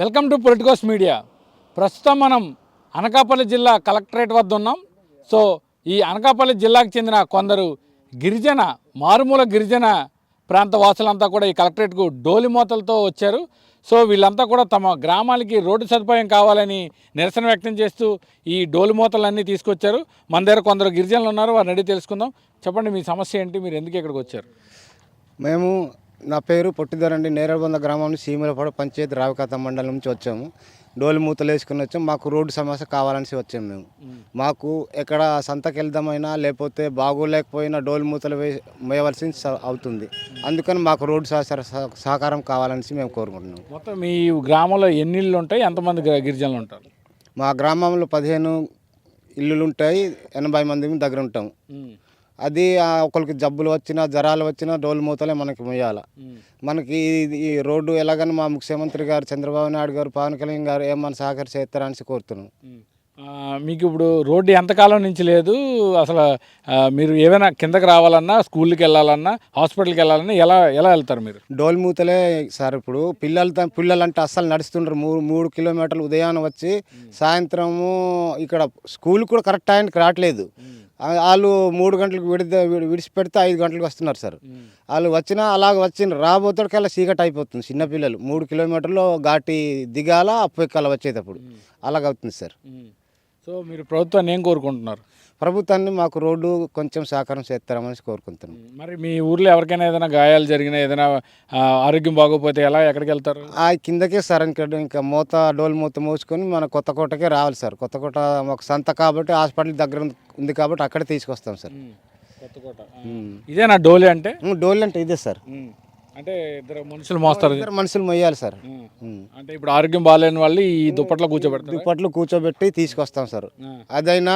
Welcome to Politicos media. ప్రస్తుతం మనం అనకాపల్లి జిల్లా కలెక్టరేట్ వద్ద ఉన్నాం. సో ఈ అనకాపల్లి జిల్లాకు చెందిన కొందరు గిరిజన మారుమూల గిరిజన ప్రాంత వాసులంతా కూడా ఈ కలెక్టరేట్కు డోలిమూతలతో వచ్చారు. సో వీళ్ళంతా కూడా తమ గ్రామాలకి రోడ్డు సదుపాయం కావాలని నిరసన వ్యక్తం చేస్తూ ఈ డోలిమూతలన్నీ తీసుకొచ్చారు. మన దగ్గర కొందరు గిరిజనులు ఉన్నారు వారిని అడిగి తెలుసుకుందాం. చెప్పండి మీ సమస్య ఏంటి? మీరు ఎందుకు ఇక్కడికి వచ్చారు? మేము నా పేరు పొట్టిదరండి నేరబంద గ్రామం సీమలపాడు పంచాయతీ రావికాత మండలం నుంచి వచ్చాము. డోలి మూతలు వేసుకుని వచ్చాము. మాకు రోడ్డు సమస్య కావాలని వచ్చాము మేము. మాకు ఎక్కడ సంతకి వెళ్దామైనా లేకపోతే బాగోలేకపోయినా డోలి మూతలు వే వేయవలసి స- అవుతుంది. అందుకని మాకు రోడ్డు సహకార సహ- సహకారం కావాలని మేము కోరుకుంటున్నాం. మొత్తం మీ గ్రామంలో ఎన్ని ఇళ్ళు ఉంటాయి? ఎంతమంది గిరిజనులు ఉంటారు? మా గ్రామంలో పదిహేను ఇల్లులు ఉంటాయి. ఎనభై మంది దగ్గర ఉంటాం. అది ఒకరికి జబ్బులు వచ్చినా జ్వరాలు వచ్చినా డోలు మూతలే మనకి మొయ్యాల. మనకి ఈ రోడ్డు ఎలాగని మా ముఖ్యమంత్రి గారు చంద్రబాబు నాయుడు గారు పవన్ కళ్యాణ్ గారు ఏమన్నా సహకారం చేస్తారని కోరుతున్నాం మీకు ఇప్పుడు రోడ్డు ఎంతకాలం నుంచి లేదు? అసలు మీరు ఏమైనా కిందకి రావాలన్నా స్కూల్కి వెళ్ళాలన్నా హాస్పిటల్కి వెళ్ళాలన్నా ఎలా ఎలా వెళ్తారు మీరు? డోల్ మూతలే సార్ ఇప్పుడు. పిల్లలు పిల్లలు అంటే అస్సలు నడుస్తుండ్రు. మూడు మూడు కిలోమీటర్లు ఉదయాన్నే వచ్చి సాయంత్రము ఇక్కడ స్కూల్ కూడా కరెక్ట్ టైంకి రావట్లేదు. వాళ్ళు మూడు గంటలకు విడిద విడి- విడిచిపెడితే ఐదు గంటలకు వస్తున్నారు సార్. వాళ్ళు వచ్చినా అలాగ వచ్చిన రాబోతుడికల్లా చీకటి అయిపోతుంది చిన్నపిల్లలు మూడు కిలోమీటర్లు ఘాటి దిగాల అప్పు ఎక్కాల వచ్చేటప్పుడు. అలాగ అవుతుంది సార్. సో మీరు ప్రభుత్వాన్ని ఏం కోరుకుంటున్నారు? ప్రభుత్వాన్ని మాకు రోడ్డు కొంచెం సహకారం చేస్తారని కోరుకుంటున్నాం. మరి మీ ఊర్లో ఎవరికైనా ఏదైనా గాయాలు జరిగినా ఏదైనా ఆరోగ్యం బాగోకపోతే ఎలా ఎక్కడికి వెళ్తారు? ఆ కిందకే సార్ ఇంకా ఇంకా మూత డోల్ మూత మోసుకొని మన కొత్త కోటకే రావాలి సార్. కొత్త కోట ఒక సంత కాబట్టి హాస్పిటల్ దగ్గర ఉంది- కాబట్టి అక్కడే తీసుకొస్తాం సార్. ఉమ్. ఇదే నా డోలి అంటే? డోల్ అంటే ఇదే సార్. అంటే ఇద్దరు మనుషులు మోస్తారు. ఇద్దరు మనుషులు మొయ్యాలి సార్. అంటే ఇప్పుడు ఆరోగ్యం బాగాలేని వాళ్ళు ఈ దుప్పట్లో కూర్చోబెడతారు? దుప్పట్లు కూర్చోబెట్టి తీసుకొస్తాం సార్. అదైనా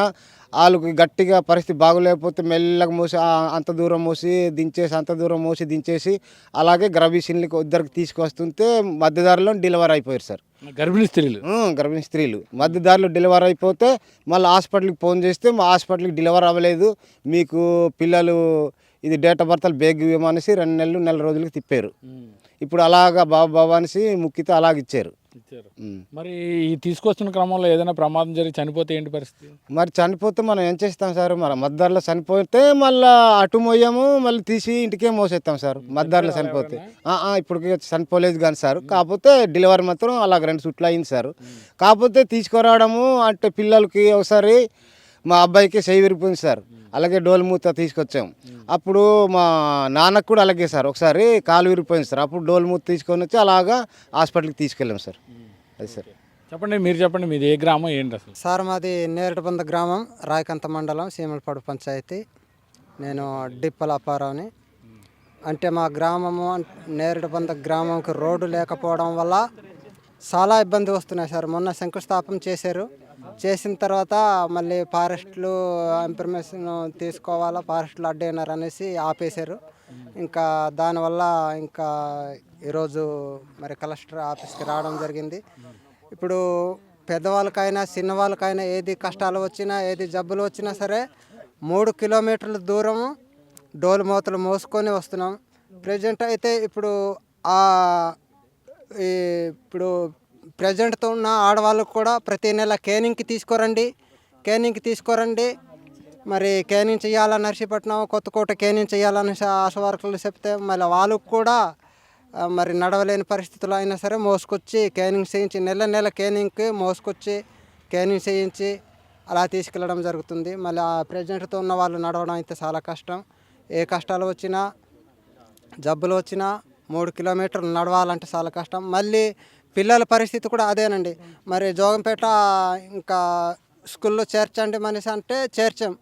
వాళ్ళకి గట్టిగా పరిస్థితి బాగోలేకపోతే మెల్లగా మోసి అంత దూరం మోసి దించేసి అంత దూరం మోసి దించేసి అలాగే గ్రబీషన్లకి ఇద్దరికి తీసుకొస్తుంటే మధ్యదారిలో డెలివరీ అయిపోయారు సార్. గర్భిణీ స్త్రీలు. గర్భిణీ స్త్రీలు. మధ్యదారిలో డెలివరీ అయిపోతే మళ్ళీ హాస్పిటల్కి ఫోన్ చేస్తే మా హాస్పిటల్కి డెలివరీ అవ్వలేదు. మీకు పిల్లలు ఇది డేట్ ఆఫ్ బర్త్ బేగ్ ఇవ్వమనేసి రెండు నెలలు నెల రోజులకి తిప్పారు. ఇప్పుడు అలాగా బాబా బాబా అనేసి ముక్కితే అలాగ ఇచ్చారు. మరి ఈ తీసుకొస్తున్న క్రమంలో ఏదైనా ప్రమాదం జరిగి చనిపోతే ఏంటి పరిస్థితి? మరి చనిపోతే మనం ఏం చేస్తాం సార్? మరి మద్దర్లో చనిపోతే మళ్ళీ అటు మోయము మళ్ళీ తీసి ఇంటికే మోసేస్తాం సార్. మద్దర్లో చనిపోతే. ఇప్పుడు చనిపోలేదు కానీ సార్. కాకపోతే డెలివరీ మాత్రం అలాగ రెండు చుట్లు అయింది సార్. కాకపోతే తీసుకురావడము అంటే పిల్లలకి ఒకసారి మా అబ్బాయికి చెయ్యి విరిపోయింది సార్. అలాగే డోలు మూత తీసుకొచ్చాం. అప్పుడు మా నాన్నకు కూడా అలాగే సార్. ఒకసారి కాలు విరిపోయింది సార్. అప్పుడు డోలు మూత తీసుకొని వచ్చి అలాగా హాస్పిటల్కి తీసుకెళ్ళాం సార్. అది సార్. చెప్పండి మీరు చెప్పండి మీది ఏ గ్రామం ఏంటి అసలు? సార్ మాది నేరటబంద గ్రామం రాయకంత మండలం సీమలపాడు పంచాయతీ. నేను డిప్పల అప్పారావుని. అంటే మా గ్రామము నేరటబంద గ్రామంకి రోడ్డు లేకపోవడం వల్ల చాలా ఇబ్బంది వస్తున్నాయి సార్. మొన్న శంకుస్థాపన చేశారు. చేసిన తర్వాత మళ్ళీ ఫారెస్ట్లు ఇన్ఫర్మేషన్ తీసుకోవాలా ఫారెస్ట్లు అడ్డైనారు అనేసి ఆపేశారు. ఇంకా దానివల్ల ఇంకా ఈరోజు మరి కలెక్టర్ ఆఫీస్కి రావడం జరిగింది. ఇప్పుడు పెద్దవాళ్ళకైనా చిన్నవాళ్ళకైనా ఏది కష్టాలు వచ్చినా ఏది జబ్బులు వచ్చినా సరే మూడు కిలోమీటర్ల దూరము డోలు మూతలు మోసుకొని వస్తున్నాం. ప్రజెంట్ అయితే ఇప్పుడు ఆ ఈ ఇప్పుడు ప్రజెంట్తో ఉన్న ఆడవాళ్ళకు కూడా ప్రతి నెల కేనింగ్కి తీసుకోరండి. కేనింగ్కి తీసుకోరండి. మరి కేనింగ్ చేయాలా నర్సీపట్నం కొత్తకోట కేనింగ్ చేయాలని ఆశ వర్కర్లు చెప్తే మళ్ళీ వాళ్ళకు కూడా మరి నడవలేని పరిస్థితులు అయినా సరే మోసుకొచ్చి కేనింగ్ చేయించి నెల నెల కేనింగ్కి మోసుకొచ్చి కేనింగ్ చేయించి అలా తీసుకెళ్ళడం జరుగుతుంది. మళ్ళీ ఆ ప్రెజెంట్తో ఉన్న వాళ్ళు నడవడం అయితే చాలా కష్టం. ఏ కష్టాలు వచ్చినా జబ్బులు వచ్చినా మూడు కిలోమీటర్లు నడవాలంటే చాలా కష్టం. మళ్ళీ పిల్లల పరిస్థితి కూడా అదేనండి. మరి జోగంపేట ఇంకా స్కూల్లో చేర్చండి మనిషి అంటే చేర్చాం.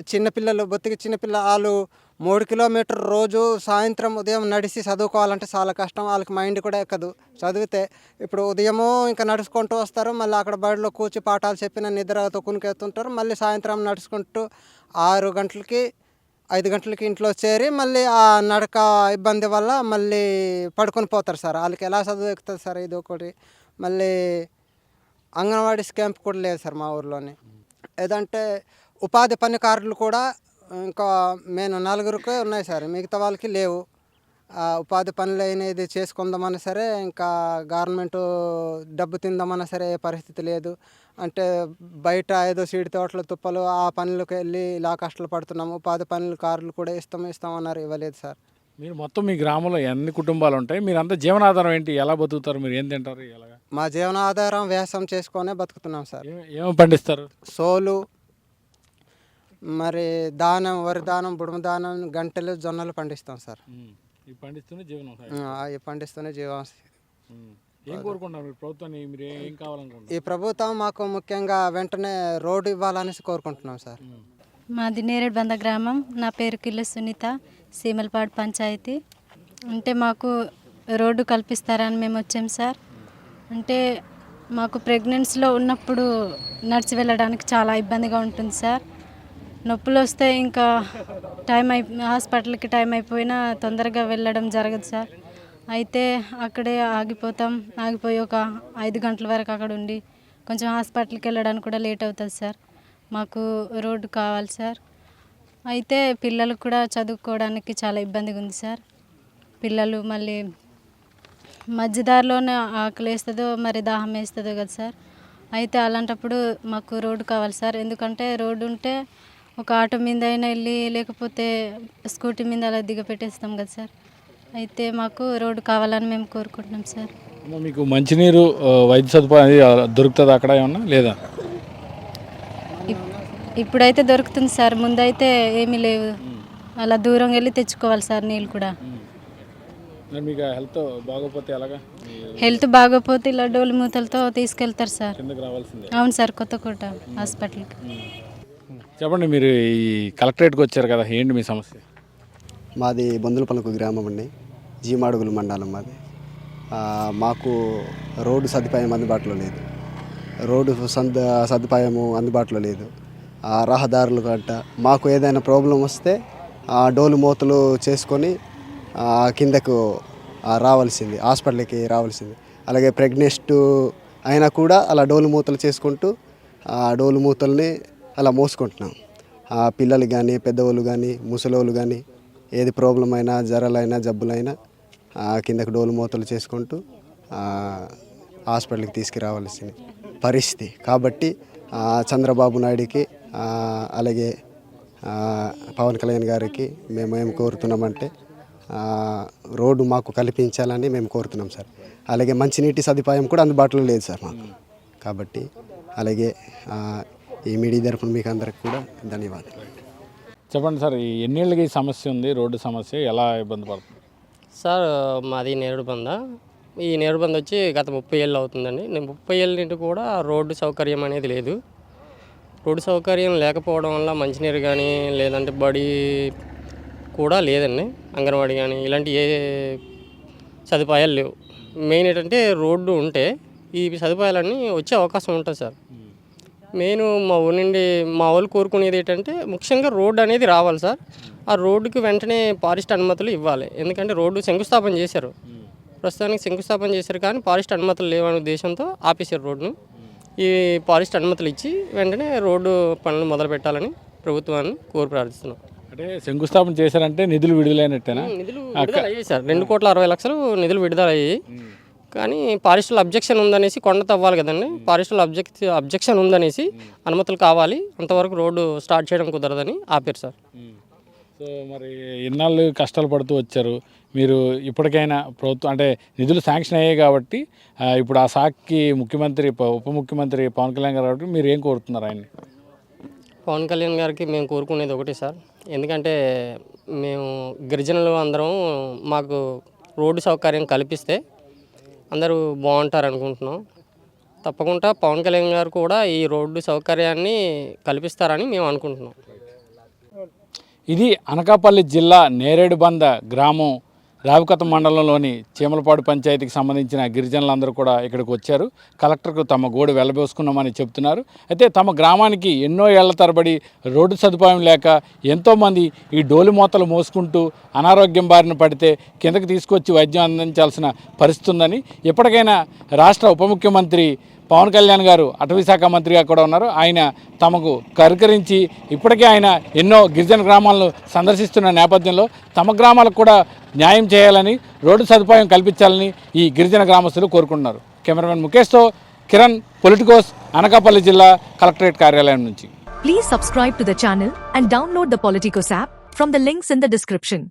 చిన్నపిల్లలు బొత్తికి చిన్నపిల్ల వాళ్ళు మూడు కిలోమీటర్ రోజు సాయంత్రం ఉదయం నడిచి చదువుకోవాలంటే చాలా కష్టం. వాళ్ళకి మైండ్ కూడా ఎక్కదు. చదివితే ఇప్పుడు ఉదయము ఇంకా నడుచుకుంటూ వస్తారు. మళ్ళీ అక్కడ బడిలో కూర్చి పాఠాలు చెప్పిన నిద్రతో కునికెత్తుంటారు. మళ్ళీ సాయంత్రం నడుచుకుంటూ ఆరు గంటలకి ఐదు గంటలకి ఇంట్లో చేరి మళ్ళీ ఆ నడక ఇబ్బంది వల్ల మళ్ళీ పడుకొని పోతారు సార్. వాళ్ళకి ఎలా చదువు ఎక్కుతుంది సార్ ఇది ఒకటి. మళ్ళీ అంగన్వాడీ క్యాంప్ కూడా లేదు సార్ మా ఊర్లోని. ఏదంటే ఉపాధి పనికారులు కూడా ఇంకా మేము నలుగురికి ఉన్నాయి సార్. మిగతా వాళ్ళకి లేవు. ఉపాధి పనులు అనేది చేసుకుందామన్నా సరే ఇంకా గవర్నమెంట్ డబ్బు తిందామన్నా సరే ఏ పరిస్థితి లేదు. అంటే బయట ఏదో సీడి తోటల తుప్పలు ఆ పనులకు వెళ్ళి ఇలా కష్టాలు పడుతున్నాము. ఉపాధి పనులు కార్లు కూడా ఇస్తాం ఇస్తామన్నారు ఇవ్వలేదు సార్. మీరు మొత్తం మీ గ్రామంలో ఎన్ని కుటుంబాలు ఉంటాయి? మీరంతా జీవనాధారం ఏంటి? ఎలా బతుకుతారు? మీరు ఏం తింటారు? మా జీవనాధారం వ్యవసాయం చేసుకొనే బతుకుతున్నాం సార్. ఏమి పండిస్తారు? సోలు మరి దానం వరి దానం బుడమ దానం గంటలు జొన్నలు పండిస్తాం సార్. పండిస్తూనే జీవనం పండిస్తూనే. ఏం ప్రభుత్వాన్ని మీరు ఏ- కావాలనుకుంటారు ఈ ప్రభుత్వం మాకు ముఖ్యంగా వెంటనే రోడ్డు ఇవ్వాలనేసి కోరుకుంటున్నాం సార్. మాది నేరేడుబంద గ్రామం. నా పేరు కిల్ల సునీత సీమలపాడు పంచాయతీ. అంటే మాకు రోడ్డు కల్పిస్తారని మేము వచ్చాం సార్. అంటే మాకు ప్రెగ్నెన్సీలో ఉన్నప్పుడు నడిచి వెళ్ళడానికి చాలా ఇబ్బందిగా ఉంటుంది సార్. నొప్పులు వస్తే ఇంకా టైం అయి హాస్పిటల్కి టైం అయిపోయినా తొందరగా వెళ్ళడం జరగదు సార్. అయితే అక్కడే ఆగిపోతాం. ఆగిపోయి ఒక ఐదు గంటల వరకు అక్కడ ఉండి కొంచెం హాస్పిటల్కి వెళ్ళడానికి కూడా లేట్ అవుతుంది సార్. మాకు రోడ్డు కావాలి సార్. అయితే పిల్లలు కూడా చదువుకోవడానికి చాలా ఇబ్బందిగా ఉంది సార్. పిల్లలు మళ్ళీ మధ్యదారిలోనే ఆకలి వేస్తుందో మరి దాహం వేస్తుందో కదా సార్. అయితే అలాంటప్పుడు మాకు రోడ్డు కావాలి సార్. ఎందుకంటే రోడ్డు ఉంటే ఒక ఆటో మీద అయినా వెళ్ళి లేకపోతే స్కూటీ మీద అలా దిగ పెట్టేస్తాం కదా సార్. అయితే మాకు రోడ్డు కావాలని మేము కోరుకుంటున్నాం సార్. మీకు మంచినీరు వైద్య సదుపాయం దొరుకుతుందా అక్కడ ఏమన్నా? లేదా? ఇప్- ఇప్పుడైతే దొరుకుతుంది సార్. ముందైతే ఏమీ లేవు. అలా దూరం వెళ్ళి తెచ్చుకోవాలి సార్ నీళ్ళు కూడా. మీకు హెల్త్ బాగోపోతే ఎలాగా? హెల్త్ బాగోపోతే ఇలా డోలు మూతలతో తీసుకెళ్తారు సార్. అవును సార్ కొత్తకోట హాస్పిటల్కి. చెప్పండి మీరు ఈ కలెక్టరేట్కి వచ్చారు కదా ఏంటి మీ సమస్య? మాది బొందులపల్లకు గ్రామం అండి జీమాడుగులు మండలం మాది. మాకు రోడ్డు సదుపాయం అందుబాటులో లేదు రోడ్డు సంద సదుపాయము అందుబాటులో లేదు. ఆ రహదారులు గట్ట మాకు ఏదైనా ప్రాబ్లం వస్తే డోలు మూతలు చేసుకొని కిందకు రావాల్సింది హాస్పిటల్కి రావాల్సింది. అలాగే ప్రెగ్నెస్ట్ అయినా కూడా అలా డోలు మూతలు చేసుకుంటూ ఆ డోలు మూతల్ని అలా మోసుకుంటున్నాం. ఆ పిల్లలు కానీ పెద్దవాళ్ళు కానీ ముసలోళ్ళు కానీ ఏది ప్రాబ్లం అయినా జ్వరాలైనా జబ్బులైనా ఆ కిందకు డోలు మూతలు చేసుకుంటూ హాస్పిటల్కి తీసుకురావాల్సింది పరిస్థితి. కాబట్టి చంద్రబాబు నాయుడికి అలాగే పవన్ కళ్యాణ్ గారికి మేము ఏం కోరుతున్నామంటే రోడ్డు మాకు కల్పించాలని మేము కోరుతున్నాం సార్. అలాగే మంచినీటి సదుపాయం కూడా అందుబాటులో లేదు సార్ మాకు. కాబట్టి అలాగే ఈ మీడియా తరఫున మీకు అందరికి కూడా ధన్యవాదాలు. చెప్పండి సార్ ఈ ఎన్నేళ్ళకి ఈ సమస్య ఉంది రోడ్డు సమస్య ఎలా ఇబ్బంది పడుతుంది? సార్ మాది నేరుడు బంద ఈ నేరుడు బంద వచ్చి గత ముప్పై ఏళ్ళు అవుతుందండి. నేను ముప్పై ఏళ్ళ నుండి కూడా రోడ్డు సౌకర్యం అనేది లేదు. రోడ్డు సౌకర్యం లేకపోవడం వల్ల మంచినీరు కానీ లేదంటే బడి కూడా లేదండి. అంగన్వాడీ కానీ ఇలాంటి ఏ సదుపాయాలు లేవు. మెయిన్ ఏంటంటే రోడ్డు ఉంటే ఈ సదుపాయాలన్నీ వచ్చే అవకాశం ఉంటుంది సార్. మెయిన్ మా ఊరి నుండి మా వాళ్ళు కోరుకునేది ఏంటంటే ముఖ్యంగా రోడ్డు అనేది రావాలి సార్. ఆ రోడ్డుకి వెంటనే ఫారెస్ట్ అనుమతులు ఇవ్వాలి. ఎందుకంటే రోడ్డు శంకుస్థాపన చేశారు. ప్రస్తుతానికి శంకుస్థాపన చేశారు కానీ ఫారెస్ట్ అనుమతులు లేవనే ఉద్దేశంతో ఆపేశారు రోడ్డును. ఈ ఫారెస్ట్ అనుమతులు ఇచ్చి వెంటనే రోడ్డు పనులు మొదలు పెట్టాలని ప్రభుత్వాన్ని కోరి ప్రార్థిస్తున్నాం. అంటే శంకుస్థాపన చేశారంటే నిధులు విడుదలైనట్టేనా? నిధులు విడుదల అయ్యాయి సార్. రెండు కోట్ల అరవై లక్షలు నిధులు విడుదల అయ్యాయి కానీ ఫారెస్ట్లో అబ్జెక్షన్ ఉందనేసి కొండ తవ్వాలి కదండి. ఫారెస్ట్లో అబ్జెక్ట్ అబ్జెక్షన్ ఉందనేసి అనుమతులు కావాలి. అంతవరకు రోడ్డు స్టార్ట్ చేయడం కుదరదని ఆపారు సార్. సో మరి ఇన్నాళ్ళు కష్టాలు పడుతూ వచ్చారు. మీరు ఇప్పటికైనా ప్రభుత్వం అంటే నిధులు శాంక్షన్ అయ్యాయి కాబట్టి ఇప్పుడు ఆ శాఖకి ముఖ్యమంత్రి ఉప ముఖ్యమంత్రి పవన్ కళ్యాణ్ గారు కాబట్టి మీరు ఏం కోరుతున్నారు ఆయన్ని? పవన్ కళ్యాణ్ గారికి మేము కోరుకునేది ఒకటే సార్. ఎందుకంటే మేము గిరిజనులు అందరం మాకు రోడ్డు సౌకర్యం కల్పిస్తే అందరూ బాగుంటారు అనుకుంటున్నాం. తప్పకుండా పవన్ కళ్యాణ్ గారు కూడా ఈ రోడ్డు సౌకర్యాన్ని కల్పిస్తారని మేము అనుకుంటున్నాం. ఇది అనకాపల్లి జిల్లా నేరేడుబంద గ్రామం రావికత మండలంలోని చీమలపాడు పంచాయతీకి సంబంధించిన గిరిజనులందరూ కూడా ఇక్కడికి వచ్చారు. కలెక్టర్కు తమ గోడు వెళ్ళబోసుకున్నామని చెప్తున్నారు అయితే తమ గ్రామానికి ఎన్నో ఏళ్ళ తరబడి రోడ్డు సదుపాయం లేక ఎంతోమంది ఈ డోలు మూతలు మోసుకుంటూ అనారోగ్యం బారిన పడితే కిందకి తీసుకొచ్చి వైద్యం అందించాల్సిన పరిస్థితి ఉందని ఇప్పటికైనా రాష్ట్ర ఉప ముఖ్యమంత్రి పవన్ కళ్యాణ్ గారు అటవీ శాఖ మంత్రిగా కూడా ఉన్నారు. ఆయన తమకు కరుకరించి ఇప్పటికే ఆయన ఎన్నో గిరిజన గ్రామాలను సందర్శిస్తున్న నేపథ్యంలో తమ గ్రామాలకు కూడా న్యాయం చేయాలని రోడ్డు సదుపాయం కల్పించాలని ఈ గిరిజన గ్రామస్తులు కోరుకుంటున్నారు. కెమెరామెన్ ముఖేష్తో కిరణ్ పొలిటికోస్ అనకాపల్లి జిల్లా కలెక్టరేట్ కార్యాలయం నుంచి. Please subscribe to the channel and download the Politicos app from the links in the description